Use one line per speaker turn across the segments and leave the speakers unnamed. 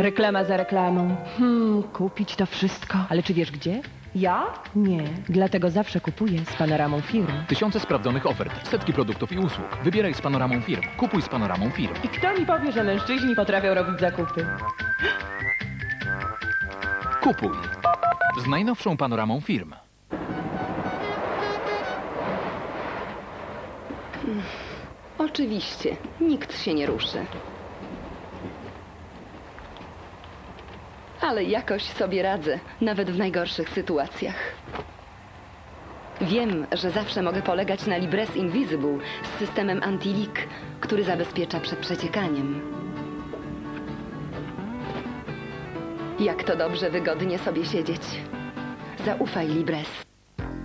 Reklama za reklamą. Hmm, kupić to wszystko. Ale czy wiesz gdzie? Ja? Nie. Dlatego zawsze kupuję z panoramą firm.
Tysiące sprawdzonych ofert, setki produktów i usług. Wybieraj z panoramą firm. Kupuj z panoramą firm.
I kto mi powie, że mężczyźni potrafią robić zakupy?
Kupuj. Z najnowszą panoramą firm.
Oczywiście, nikt się nie ruszy. Ale jakoś sobie radzę, nawet w najgorszych sytuacjach. Wiem, że zawsze mogę polegać na Libres Invisible z systemem anti-leak, który zabezpiecza przed przeciekaniem. Jak to dobrze, wygodnie sobie siedzieć. Zaufaj Libres.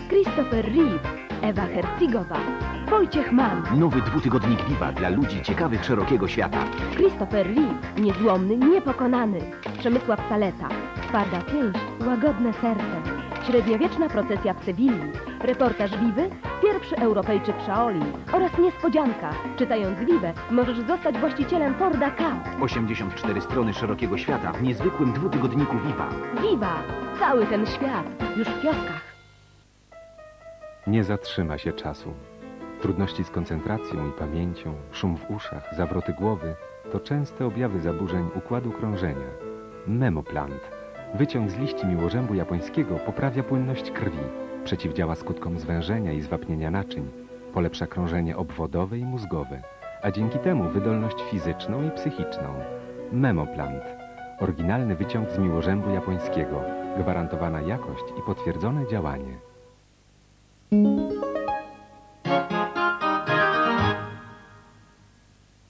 Christopher Reeve, Ewa Hercigowa, Wojciech Mann,
Nowy dwutygodnik Viva dla ludzi ciekawych szerokiego świata.
Christopher Reeve, niezłomny, niepokonany, Przemysław Saleta, twarda pięść, łagodne serce, średniowieczna procesja w Sewilli, reportaż Wiwy, pierwszy Europejczyk Shaoli oraz niespodzianka. Czytając Wiwę możesz zostać właścicielem Forda K.
84 strony szerokiego świata w niezwykłym dwutygodniku Viva.
Wiwa! Cały ten świat już w kioskach.
Nie zatrzyma się czasu. Trudności z koncentracją i pamięcią, szum w uszach, zawroty głowy to częste objawy zaburzeń układu krążenia. Memoplant. Wyciąg z liści miłożębu japońskiego poprawia płynność krwi, przeciwdziała skutkom zwężenia i zwapnienia naczyń, polepsza krążenie obwodowe i mózgowe, a dzięki temu wydolność fizyczną i psychiczną. Memoplant. Oryginalny wyciąg z miłożębu japońskiego. Gwarantowana jakość i potwierdzone działanie.